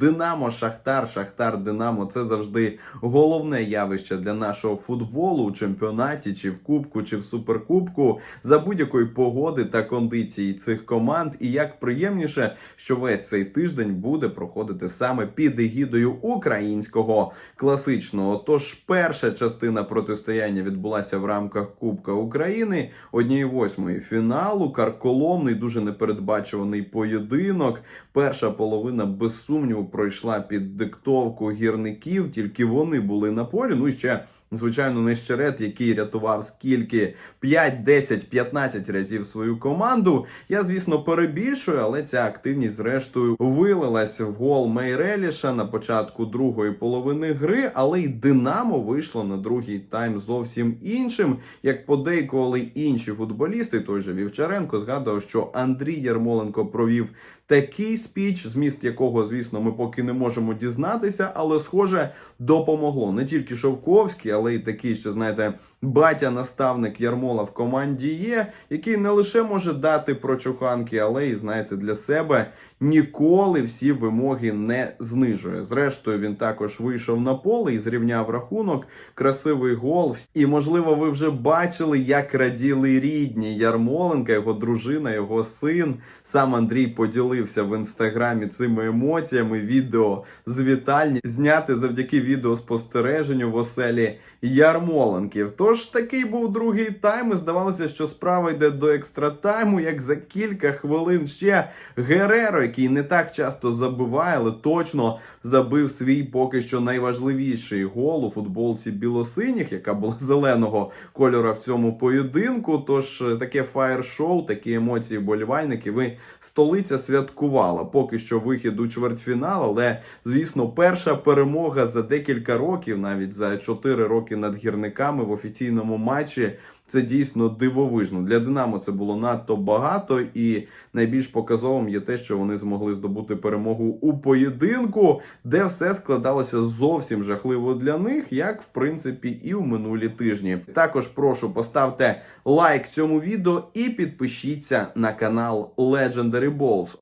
Динамо, Шахтар, Шахтар, Динамо це завжди головне явище для нашого футболу у чемпіонаті, чи в Кубку, чи в Суперкубку за будь-якої погоди та кондиції цих команд. І як приємніше, що весь цей тиждень буде проходити саме під егідою українського класичного. Тож перша частина протистояння відбулася в рамках Кубка України однієї восьмої фіналу. Карколомний, дуже непередбачуваний поєдинок. Перша половина без сумніву пройшла під диктовку гірників. Тільки вони були на полі. Ну і ще. Звичайно, Нещерет, який рятував скільки 5, 10, 15 разів свою команду. Я, звісно, перебільшую, але ця активність, зрештою, вилилась в гол Мейреліша на початку другої половини гри. Але й Динамо вийшло на другий тайм зовсім іншим. Як подейкували інші футболісти, той же Вівчаренко згадував, що Андрій Ярмоленко провів такий спіч, зміст якого, звісно, ми поки не можемо дізнатися, але схоже допомогло не тільки Шовковський, але й такий, ще знаєте, батя-наставник Ярмола в команді є, який не лише може дати прочуханки, але й знаєте, для себе ніколи всі вимоги не знижує. Зрештою, він також вийшов на поле і зрівняв рахунок. Красивий гол. І можливо, ви вже бачили, як раділи рідні Ярмоленка, його дружина, його син. Сам Андрій поділився в інстаграмі цими емоціями. Відео з вітальні зняти завдяки відеоспостереженню в оселі Ярмоленків. Тож такий був другий тайм. і Здавалося, що справа йде до екстратайму, як за кілька хвилин ще Гереро, який не так часто забиває, але точно забив свій поки що найважливіший гол у футболці білосиніх, яка була зеленого кольора в цьому поєдинку. Тож е, таке фаєр-шоу, такі емоції болівальники. Ви столиця святкувала. Поки що вихід у чвертьфінал, але звісно, перша перемога за декілька років, навіть за 4 роки над гірниками в офіційному матчі. Це дійсно дивовижно. Для Динамо це було надто багато, і найбільш показовим є те, що вони змогли здобути перемогу у поєдинку, де все складалося зовсім жахливо для них, як в принципі і в минулі тижні. Також прошу поставте лайк цьому відео і підпишіться на канал Legendary Balls.